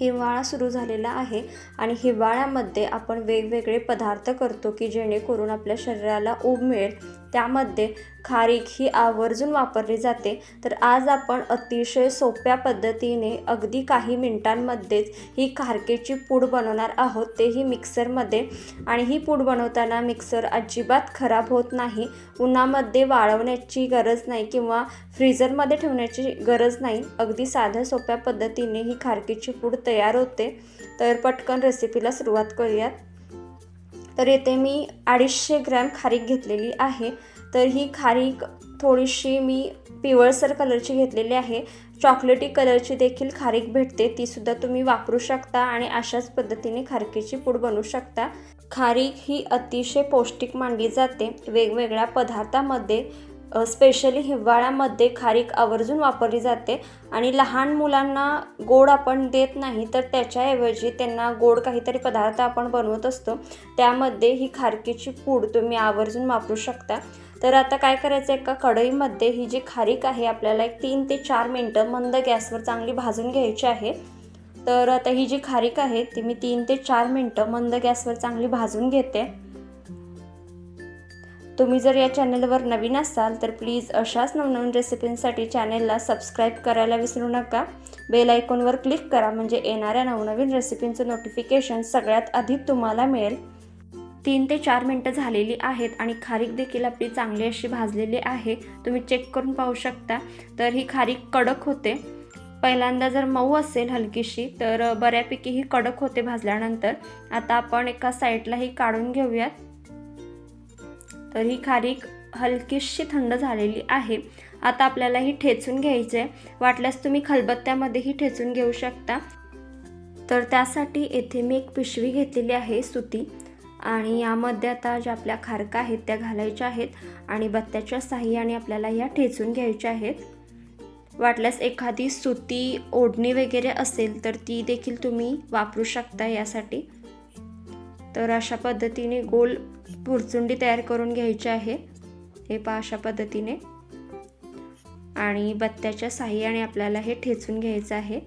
हिवाळा सुरू झालेला आहे आणि हिवाळ्यामध्ये आपण वेगवेगळे पदार्थ करतो की जेणेकरून आपल्या शरीराला ऊब मिळेल. त्यामध्ये खारीक ही आवर्जून वापरली जाते. तर आज आपण अतिशय सोप्या पद्धतीने अगदी काही मिनिटांमध्येच ही खारकेची पूड बनवणार आहोत. तेही मिक्सरमध्ये. आणि ही पूड बनवताना मिक्सर अजिबात खराब होत नाही. उन्हामध्ये वाळवण्याची गरज नाही किंवा फ्रीजरमध्ये ठेवण्याची गरज नाही. अगदी साध्या सोप्या पद्धतीने ही खारकेची पूड तयार होते. तर पटकन रेसिपीला सुरुवात करूयात. तर येथे मी अडीचशे ग्रॅम खारीक घेतलेली आहे. तर ही खारीक थोडीशी मी पिवळसर कलरची घेतलेली आहे. चॉकलेटी कलरची देखील खारीक भेटते. तीसुद्धा तुम्ही वापरू शकता आणि अशाच पद्धतीने खारकीची पूड बनवू शकता. खारीक ही अतिशय पौष्टिक मानली जाते. वेगवेगळ्या पदार्थामध्ये स्पेशली हिवाळ्यामध्ये खारीक आवर्जून वापरली जाते आणि लहान मुलांना गोड आपण देत नाही तर त्याच्याऐवजी त्यांना गोड काहीतरी पदार्थ आपण बनवत असतो. त्यामध्ये ही खारकीची पूड तुम्ही आवर्जून वापरू शकता. तर आता काय करायचं आहे एका कढईमध्ये ही जी खारीक आहे आपल्याला एक तीन ते चार मिनटं मंद गॅसवर चांगली भाजून घ्यायची आहे. तर आता ही जी खारीक आहे ती मी तीन ते चार मिनटं मंद गॅसवर चांगली भाजून घेते. तुम्ही जर या चॅनलवर नवीन असाल तर प्लीज अशाच नवनवीन रेसिपींसाठी चॅनेलला सबस्क्राईब करायला विसरू नका. बेल आयकॉनवर क्लिक करा म्हणजे येणाऱ्या नवनवीन रेसिपींचं नोटिफिकेशन सगळ्यात आधी तुम्हाला मिळेल. तीन ते चार मिनटं झालेली आहेत आणि खारीक देखील आपली चांगली अशी भाजलेली आहे. तुम्ही चेक करून पाहू शकता. तर ही खारीक कडक होते. पहिल्यांदा जर मऊ असेल हलकीशी तर बऱ्यापैकी ही कडक होते भाजल्यानंतर. आता आपण एका साईडला ही काढून घेऊयात. तर ही खारीक हलकीशी थंड झालेली आहे. आता आपल्याला ही ठेचून घ्यायची आहे वाटल्यास तुम्ही खलबत्त्यामध्येही ठेचून घेऊ शकता. तर त्यासाठी येथे मी एक पिशवी घेतलेली आहे सुती. आणि यामध्ये आता ज्या आपल्या खारका आहेत त्या घालायच्या आहेत. आणि बत्त्याच्या साह्याने आपल्याला ह्या ठेचून घ्यायच्या आहेत. वाटल्यास एखादी सुती ओढणी वगैरे असेल तर ती देखील तुम्ही वापरू शकता यासाठी. तर अशा पद्धतीने गोल पुरचुंडी तयार करून घ्यायची आहे. हे पहा अशा पद्धतीने. आणि बत्त्याच्या साह्याने आपल्याला हे ठेचून घ्यायचं आहे.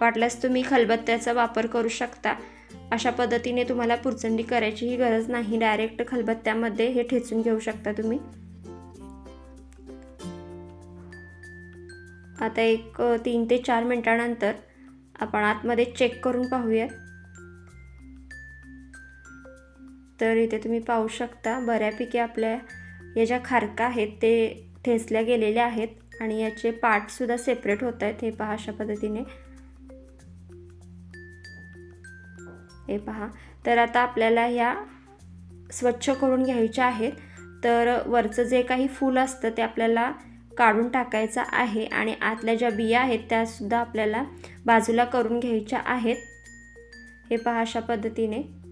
वाटल्यास तुम्ही खलबत्त्याचा वापर करू शकता. अशा पद्धतीने तुम्हाला पुरचंडी करायचीही गरज नाही. डायरेक्ट खलबत्त्यामध्ये हे ठेचून घेऊ शकता तुम्ही. आता एक तीन ते चार मिनटानंतर आपण आतमध्ये चेक करून पाहूयात. तर इथे तुम्ही पाहू शकता बऱ्यापैकी आपल्या या ज्या खारका आहेत ते ठेचल्या गेलेल्या आहेत आणि याचे पार्टसुद्धा सेपरेट होत आहेत. हे पहा अशा पद्धतीने. हे पहा. तर आता आपल्याला ह्या स्वच्छ करून घ्यायच्या आहेत. तर वरचं जे काही फूल असतं ते आपल्याला काढून टाकायचं आहे आणि आतल्या ज्या बिया आहेत त्यासुद्धा आपल्याला बाजूला करून घ्यायच्या आहेत. हे पहा अशा पद्धतीने.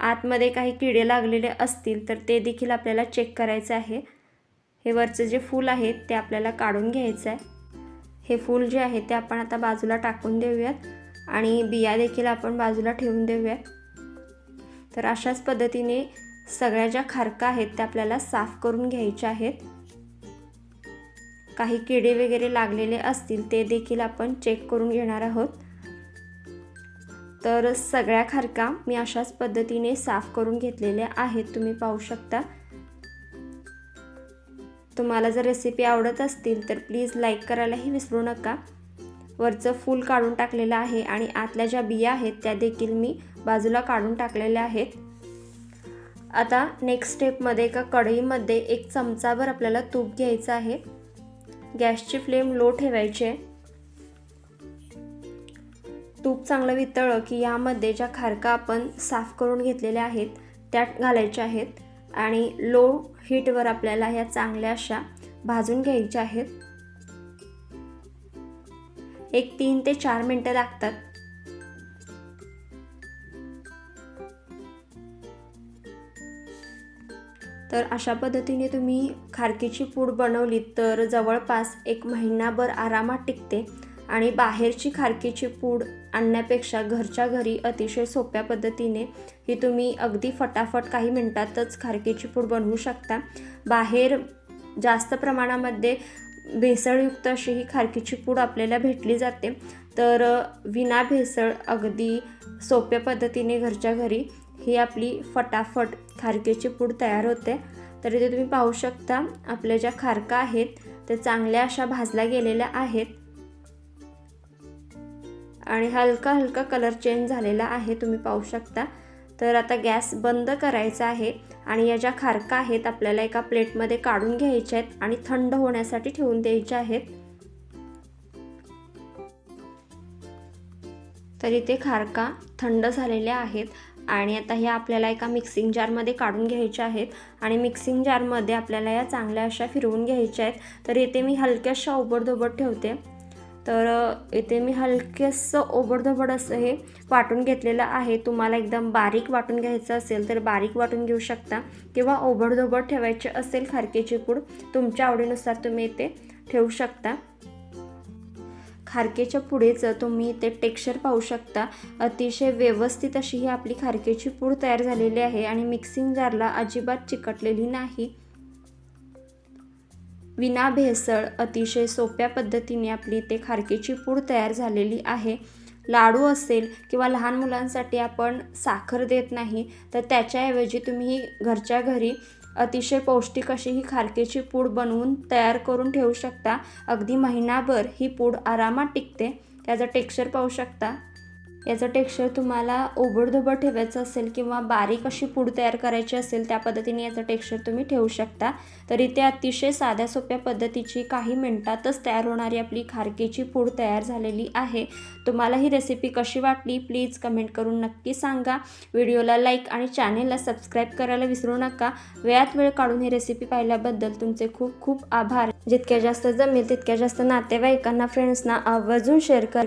आतमध्ये काही किडे लागलेले असतील तर ते देखील आपल्याला चेक करायचं आहे. हे वरचं जे फूल आहे ते आपल्याला काढून घ्यायचं आहे. हे फूल जे आहे ते आपण आता बाजूला टाकून देऊयात आणि बिया देखील आपण बाजूला ठेवून देऊयात. तर अशाच पद्धतीने सगळ्या ज्या खारका आहेत त्या आपल्याला साफ करून घ्यायच्या आहेत. काही किडे वगैरे लागलेले असतील ते देखील आपण चेक करून घेणार आहोत. तर सगळ्या खारका मी अशाच पद्धतीने साफ करून घेतलेल्या आहेत. तुम्ही पाहू शकता. तुम्हाला जर रेसिपी आवडत असतील तर प्लीज लाईक करायलाही विसरू नका. वरचं फूल काढून टाकलेलं आहे आणि आतल्या ज्या बिया आहेत त्या देखील मी बाजूला काढून टाकलेल्या आहेत. आता नेक्स्ट स्टेपमध्ये एका कढईमध्ये एक चमचाभर आपल्याला तूप घ्यायचं आहे. गॅसची फ्लेम लो ठेवायची आहे. तूप चांगलं वितळलं की यामध्ये ज्या खारका आपण साफ करून घेतलेल्या आहेत त्या घालायच्या आहेत आणि लो हीटवर आपल्याला ह्या चांगल्या अशा भाजून घ्यायच्या आहेत. एक तीन ते चार मिनटं लागतात. तर अशा पद्धतीने तुम्ही खारकीची पूड बनवली तर जवळपास एक महिनाभर आरामात टिकते आणि बाहेरची खारकीची पूड आणण्यापेक्षा घरच्या घरी अतिशय सोप्या पद्धतीने ही तुम्ही अगदी फटाफट काही मिनटातच खारकीची पूड बनवू शकता. बाहेर जास्त प्रमाणामध्ये भेसळयुक्त अशी ही खारकीची पूड आपल्याला भेटली जाते. तर विना भेसळ अगदी सोप्या पद्धतीने घरच्या घरी ही आपली फटाफट खारकीची पूड तयार होते. तर इथे तुम्ही पाहू शकता आपल्या ज्या खारका आहेत त्या चांगल्या अशा भाजल्या गेलेल्या आहेत. आणि हलका हलका कलर चेंज झालेला आहे तुम्ही पाहू शकता. तर आता गॅस बंद करायचा आहे आणि या ज्या खारका आहेत आपल्याला एका प्लेटमध्ये काढून घ्यायच्या आहेत आणि थंड होण्यासाठी ठेवून द्यायच्या आहेत. तर इथे खारका थंड झालेल्या आहेत आणि आता ह्या आपल्याला एका मिक्सिंग जारमध्ये काढून घ्यायच्या आहेत आणि मिक्सिंग जारमध्ये आपल्याला या चांगल्या अशा फिरवून घ्यायच्या आहेत. तर इथे मी हलक्याशा ओबडधोबड ठेवते. तर इथे मी हलकेसं ओबडधोबड असं हे वाटून घेतलेलं आहे. तुम्हाला एकदम बारीक वाटून घ्यायचं असेल तर बारीक वाटून घेऊ शकता किंवा ओबडधोबड ठेवायचे असेल खारकेची पूड तुमच्या आवडीनुसार तुम्ही इथे ठेवू शकता. खारकेच्या पुढेचं तुम्ही इथे टेक्स्चर पाहू शकता. अतिशय व्यवस्थित अशी ही आपली खारकेची पूड तयार झालेली आहे आणि मिक्सिंग जारला अजिबात चिकटलेली नाही. विना भेसळ अतिशय सोप्या पद्धतीने आपली इथे खारकेची पूड तयार झालेली आहे. लाडू असेल किंवा लहान मुलांसाठी आपण साखर देत नाही तर त्याच्याऐवजी तुम्ही घरच्या घरी अतिशय पौष्टिक अशी ही खारकेची पूड बनवून तयार करून ठेवू शकता. अगदी महिनाभर ही पूड आरामात टिकते. त्याचं टेक्स्चर पाहू शकता. याचं टेक्स्चर तुम्हाला ओबडधोबड ठेवायचं असेल किंवा बारीक अशी पूड तयार करायची असेल त्या पद्धतीने याचं टेक्स्चर तुम्ही ठेवू शकता. तर इथे अतिशय साध्या सोप्या पद्धतीची काही मिनटातच तयार होणारी आपली खारकीची पूड तयार झालेली आहे. तुम्हाला ही रेसिपी कशी वाटली? प्लीज कमेंट करून नक्की सांगा. व्हिडिओला लाईक आणि चॅनेलला सबस्क्राईब करायला विसरू नका. वेळात वेळ काढून ही रेसिपी पाहिल्याबद्दल तुमचे खूप खूप आभार. जितक्या जास्त जमेल तितक्या जास्त नातेवाईकांना फ्रेंड्सना आवर्जून शेअर कर.